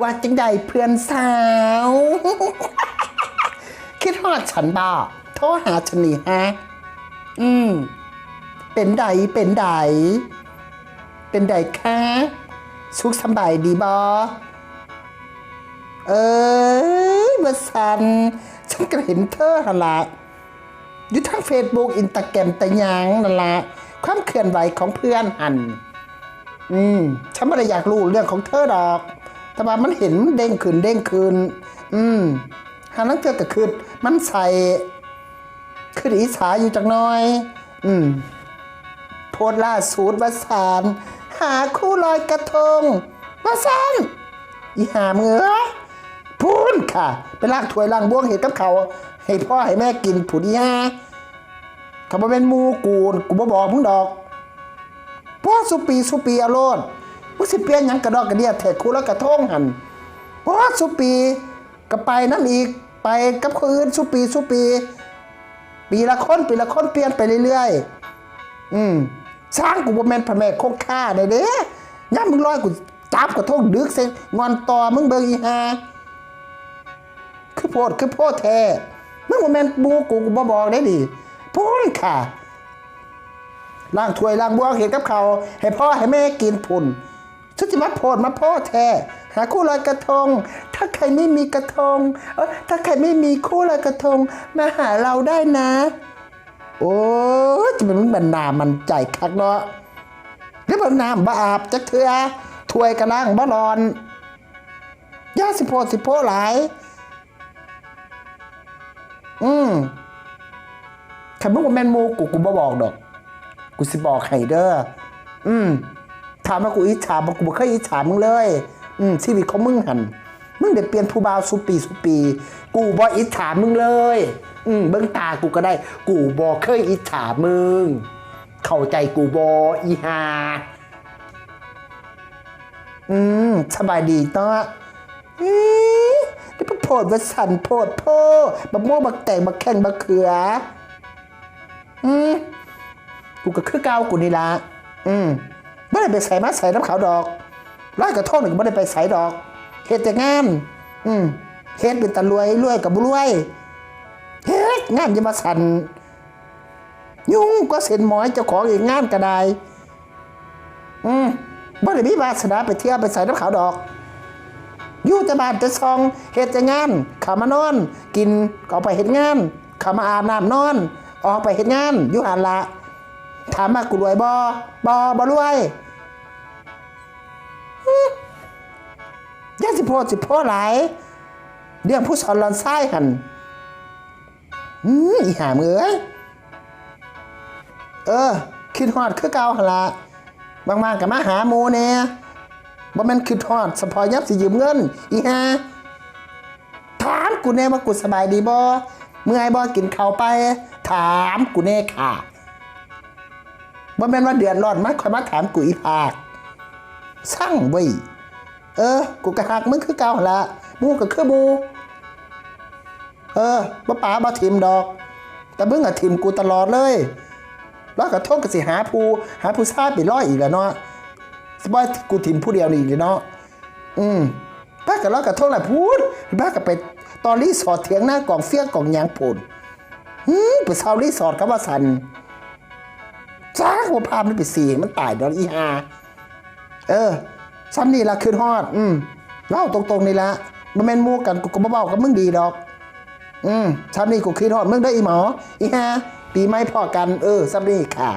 ว่าจังใดเพื่อนสาว คิดฮอดฉันบ่โทรหาฉันนี่ฮะ อืม เป็นใดเป็นใด เป็นใดคะสุขสำบายดีบอเอ้ยมาสัน ฉันก็เห็นเธอหั่นละอยู่ทั้งเฟซบุ๊กอินตาแกรมตะยางนั่นละความเคลื่อนไหวของเพื่อนหัน อืม ฉันไม่ได้อยากรู้เรื่องของเธอดอก แต่ว่ามันเห็นมันเด้งขึ้นเด้งขึ้นอืมหานังเจอก็คือมันใส่คืออิสาอยู่จักหน้อย อืมโพสต์ล่าสุดว่าสารหาคู่ลอยกระทงว่าสันอีหามเงือพูนค่ะ ไปลากถวยล่างบ้วงเห็ดกับเขา ให้พ่อให้แม่กินผุดอีหาเขามาเป็นมูกูนกูบ่บอกมึงดอกพ่อสุปีสุปีอโลด มึงสิเปลี่ยนหยังกระดอกกระเดียแทกคู่แล้วกระทงหันพ่อสุปีก็ไปนั่นอีกไปกับคนอื่นสุปีสุปี ปีละคนปีละคนเปลี่ยนไปเรื่อยๆ อืมสร้างกูบ่แม่นพระแม่คงค่าได้เด้ย่ามมึงร้อยกูจับกระทงดึกเสงอนต่อมึงเบิ่งอีหาคือโพดคือโพดแท้มึงบ่แม่นบูกูกูบ่บอกได้ดิพูนค่ะล้างถ้วยล้างบัวเห็ดกับเขาให้พ่อให้แม่กินพุ่น ฉันจะมาโพดมาพ่อแท้หาคู่ลอยกระทง ถ้าใครไม่มีกระทง เอ้ยถ้าใครไม่มีคู่ลอยกระทง มาหาเราได้นะ โอ้จะเป็นมึงบรรณามันใจคักเนาะแล้วบรรณามบ่อาบจักเทือถวยกระล่างบ่ร้อนย่าสิโพสิโพหลาย อืมขันมึงว่าแม่นมูกูกูบ่บอกดอก กูสิบอกให้เด้ออืม ถามว่ากูอิจฉาบ่กูบ่เคยอิจฉามึงเลย อืมชีวิตของมึงหันมึงได้เปลี่ยนผู้บ่าวสุปีสุปี กูบ่อิจฉามึงเลย อืมเบิ่งตากูก็ได้ กูบ่เคยอิจฉามึง เข้าใจกูบ่อีหาอืมสบายดีเนาะอีนี่พโพดว่าสันโพดโพบักโม่วงบักแตงบักแข้งบักเขือ อืมกูก็คือเก่ากูนี่ละอืม ไม่ได้ไปใส่มาใส่น้ำขาวดอกร้อยกระทงหนึ่งไม่ได้ไปใส่ดอกเฮ็ดแต่งาน อืมเฮ็ดเป็นตะรวยรวยกับบุรวยเฮ็ดงานจะมาสั่นยุ่งก็เซ็นหมอยเจ้าของเองงานก็ได้ อืมบ่ได้มีวาสนาไปเที่ยวไปใส่น้ำขาวดอกอยู่แต่บ้านแต่ซองเฮ็ดแต่งานขามานอน กินก็เอาไปเฮ็ดงานขามาอาบน้ำนอน ออกไปเฮ็ดงานอยู่หันละ ถามมากูรวยบ่บ่บ่รวยย่าสิโพดสิโพดหลายเรื่องผู้สอนหลอนไส้หันอืมอีหามเอ้ยเออคิดฮอดคือเก่าหันละบางๆก็มาหาหมู่แหน่บ่แม่นคิดฮอดเฉพาะยับสิยืมเงิน อีห่าถามกูแน่ว่ากูสบายดีบ่เมื่อยบ่กินข้าวไป ถามกูแน่ค่ะ บ่แม่นว่าเดือดร้อนมาคอยมาถามกูอีภาคสั่งเว้เออ กูก็หักมึงคือเก่าหั่นละมูก็คือมูเออบ่ป๋าบ่ทิมดอก แต่มึงอะทิมกูตลอดเลยแล้วก็โทษก็สิหาผู้หาผู้ชาไปร้อยอีกแล้วเนาะสบายกูทิมผู้เดียวนี่เลยเนาะอืมป้ากับเรากับทษแหละพูดป้ากับไปตอนรีสอร์ทเถียงหน้ากล่องเฟี้ยงกล่องยางผลหืมไปเซารีสอร์ทกับว่าสัน จ้าหัวพามันไปสีมันตายดอนอีฮาเออซ้ำนี่ละคืนฮอด อืมเล่าตรงๆนี่ละมันแม่นมูกันกูก็บ่เบากับมึงดีดอก อืมซ้ำนี่กูคืนฮอดมึงได้ออีหมอ อีฮาปีไม่พอกัน เออซ้ำนี่ค่ะ